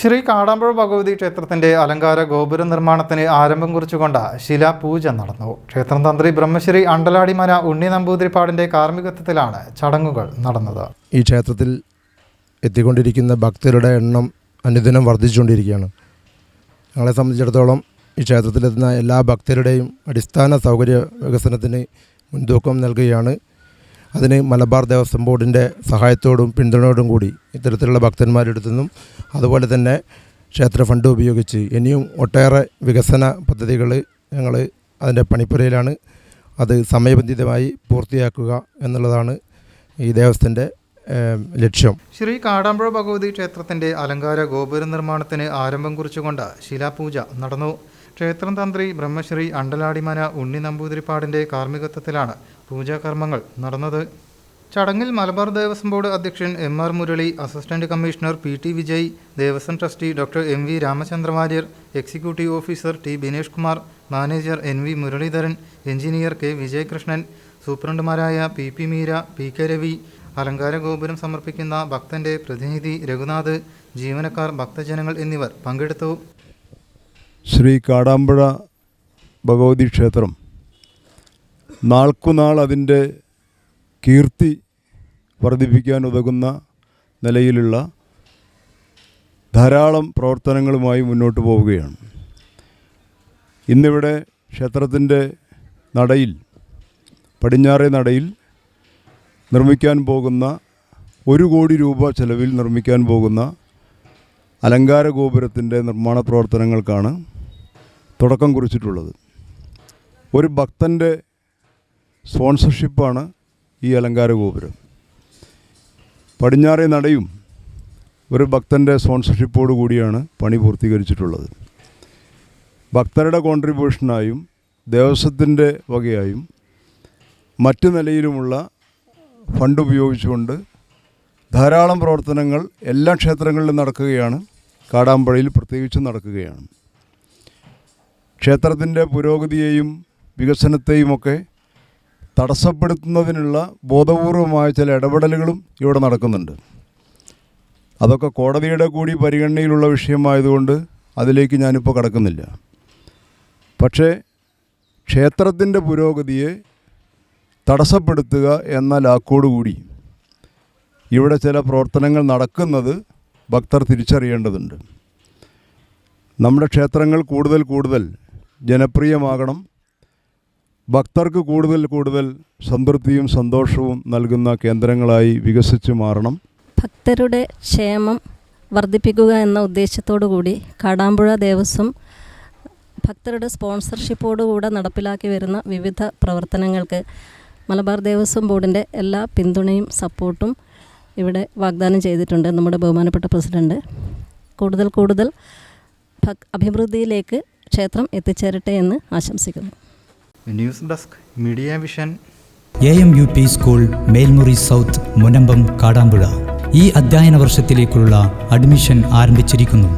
ശ്രീ കാടാമ്പുഴ ഭഗവതി ക്ഷേത്രത്തിന്റെ അലങ്കാര ഗോപുര നിർമ്മാണത്തിന് ആരംഭം കുറിച്ചുകൊണ്ട് ശിലാപൂജ നടന്നു. ക്ഷേത്രം തന്ത്രി ബ്രഹ്മശ്രീ അണ്ടലാടിമന ഉണ്ണി നമ്പൂതിരിപ്പാടിന്റെ കാർമ്മികത്വത്തിലാണ് ചടങ്ങുകൾ നടന്നത്. ഈ ക്ഷേത്രത്തിൽ എത്തിക്കൊണ്ടിരിക്കുന്ന ഭക്തരുടെ എണ്ണം അനുദിനം വർദ്ധിച്ചുകൊണ്ടിരിക്കുകയാണ്. ഞങ്ങളെ സംബന്ധിച്ചിടത്തോളം ഈ ക്ഷേത്രത്തിലെത്തുന്ന എല്ലാ ഭക്തരുടെയും അടിസ്ഥാന സൗകര്യ വികസനത്തിന് മുൻതൂക്കം നൽകുകയാണ് അതിന് മലബാർ ദേവസ്വം ബോർഡിന്റെ സഹായത്തോടും പിന്തുണയോടും കൂടി ഇത്തരത്തിലുള്ള ഭക്തന്മാരുടെ നിന്നും അതുപോലെ തന്നെ ക്ഷേത്ര ഫണ്ട് ഉപയോഗിച്ച് ഇനിയും ഒട്ടേറെ വികസന പദ്ധതികൾ ഞങ്ങൾ അതിന്റെ പണിപ്പുരയിലാണ് അത് സമയബന്ധിതമായി പൂർത്തിയാക്കുക എന്നുള്ളതാണ് ഈ ദേവസ്വത്തിന്റെ ലക്ഷ്യം. ശ്രീ കാടാമ്പുഴ ഭഗവതി ക്ഷേത്രത്തിന്റെ അലങ്കാര ഗോപുര നിർമ്മാണത്തിന് ആരംഭം കുറിച്ചുകൊണ്ട് ശിലാപൂജ നടന്നു. ക്ഷേത്രം തന്ത്രി ബ്രഹ്മശ്രീ അണ്ടലാടിമന ഉണ്ണി നമ്പൂതിരിപ്പാടിന്റെ കാർമ്മികത്വത്തിലാണ് പൂജാകർമ്മങ്ങൾ നടന്നത്. ചടങ്ങിൽ മലബാർ ദേവസ്വം ബോർഡ് അധ്യക്ഷൻ M R Murali assistant commissioner P T Vijay Devaswom trustee doctor M V Ramachandra Warrier executive officer T Binesh Kumar manager N V Muralidharan engineer K Vijayakrishnan സൂപ്രണ്ടുമാരായ P P Meera P K Ravi അലങ്കാര ഗോപുരം സമർപ്പിക്കുന്ന ഭക്തന്റെ പ്രതിനിധി രഘുനാഥ് ജീവനക്കാർ ഭക്തജനങ്ങൾ എന്നിവർ പങ്കെടുത്തു. ശ്രീ കാടാമ്പുഴ ഭഗവതി ക്ഷേത്രം. നാൾക്കുനാൾ അതിന്റെ കീർത്തി വർദ്ധിപ്പിക്കാൻ ഉതകുന്ന നിലയിലുള്ള ധാരാളം പ്രവർത്തനങ്ങളുമായി മുന്നോട്ട് പോവുകയാണ്. ഇന്നിവിടെ ക്ഷേത്രത്തിന്റെ നടയിൽ പടിഞ്ഞാറേ നടയിൽ നിർമ്മിക്കാൻ പോകുന്ന ഒരു കോടി രൂപ ചെലവിൽ നിർമ്മിക്കാൻ പോകുന്ന അലങ്കാര ഗോപുരത്തിന്റെ നിർമ്മാണ പ്രവർത്തനങ്ങൾക്കാണ് തുടക്കം കുറിച്ചിട്ടുള്ളത്. ഒരു ഭക്തന്റെ സ്പോൺസർഷിപ്പാണ് ഈ അലങ്കാര ഗോപുരം. പടിഞ്ഞാറേ നടയും ഒരു ഭക്തന്റെ സ്പോൺസർഷിപ്പോടു കൂടിയാണ് പണി പൂർത്തീകരിച്ചിട്ടുള്ളത്. ഭക്തരുടെ കോൺട്രിബ്യൂഷനായും ദേവസ്വത്തിന്റെ വകയായും മറ്റ് നിലയിലുമുള്ള ഫണ്ട് ഉപയോഗിച്ചുകൊണ്ട് ധാരാളം പ്രവർത്തനങ്ങൾ എല്ലാ ക്ഷേത്രങ്ങളിലും നടക്കുകയാണ്. കാടാമ്പഴയിൽ പ്രത്യേകിച്ചും നടക്കുകയാണ്. ക്ഷേത്രത്തിന്റെ പുരോഗതിയെയും വികസനത്തെയുമൊക്കെ തടസ്സപ്പെടുത്തുന്നതിനുള്ള ബോധപൂർവമായ ചില ഇടപെടലുകളും ഇവിടെ നടക്കുന്നുണ്ട്. അതൊക്കെ കോടതിയുടെ കൂടി പരിഗണനയിലുള്ള വിഷയമായതുകൊണ്ട് അതിലേക്ക് ഞാനിപ്പോൾ കടക്കുന്നില്ല. പക്ഷേ ക്ഷേത്രത്തിന്റെ പുരോഗതിയെ തടസ്സപ്പെടുത്തുക എന്ന ലാക്കോടുകൂടി ഇവിടെ ചില പ്രവർത്തനങ്ങൾ നടക്കുന്നത് ഭക്തർ തിരിച്ചറിയേണ്ടതുണ്ട്. നമ്മുടെ ക്ഷേത്രങ്ങൾ കൂടുതൽ കൂടുതൽ ജനപ്രിയമാകണം. ഭക്തർക്ക് കൂടുതൽ കൂടുതൽ സംതൃപ്തിയും സന്തോഷവും നൽകുന്ന കേന്ദ്രങ്ങളായി വികസിച്ച് മാറണം. ഭക്തരുടെ ക്ഷേമം വർദ്ധിപ്പിക്കുക എന്ന ഉദ്ദേശത്തോടു കൂടി കാടാമ്പുഴ ദേവസ്വം ഭക്തരുടെ സ്പോൺസർഷിപ്പോടുകൂടെ നടപ്പിലാക്കി വരുന്ന വിവിധ പ്രവർത്തനങ്ങൾക്ക് മലബാർ ദേവസ്വം ബോർഡിന്റെ എല്ലാ പിന്തുണയും സപ്പോർട്ടും ഇവിടെ വാഗ്ദാനം ചെയ്തിട്ടുണ്ട് നമ്മുടെ ബഹുമാനപ്പെട്ട പ്രസിഡന്റ് കൂടുതൽ കൂടുതൽ അഭിവൃദ്ധിയിലേക്ക് ക്ഷേത്രം എത്തിച്ചേരട്ടെ എന്ന് ആശംസിക്കുന്നു. News desk media vision A M U P school Melmuri south Munambam Kadampuzha ഈ അധ്യയന വർഷത്തിലേക്കുള്ള അഡ്മിഷൻ ആരംഭിച്ചിരിക്കുന്നു.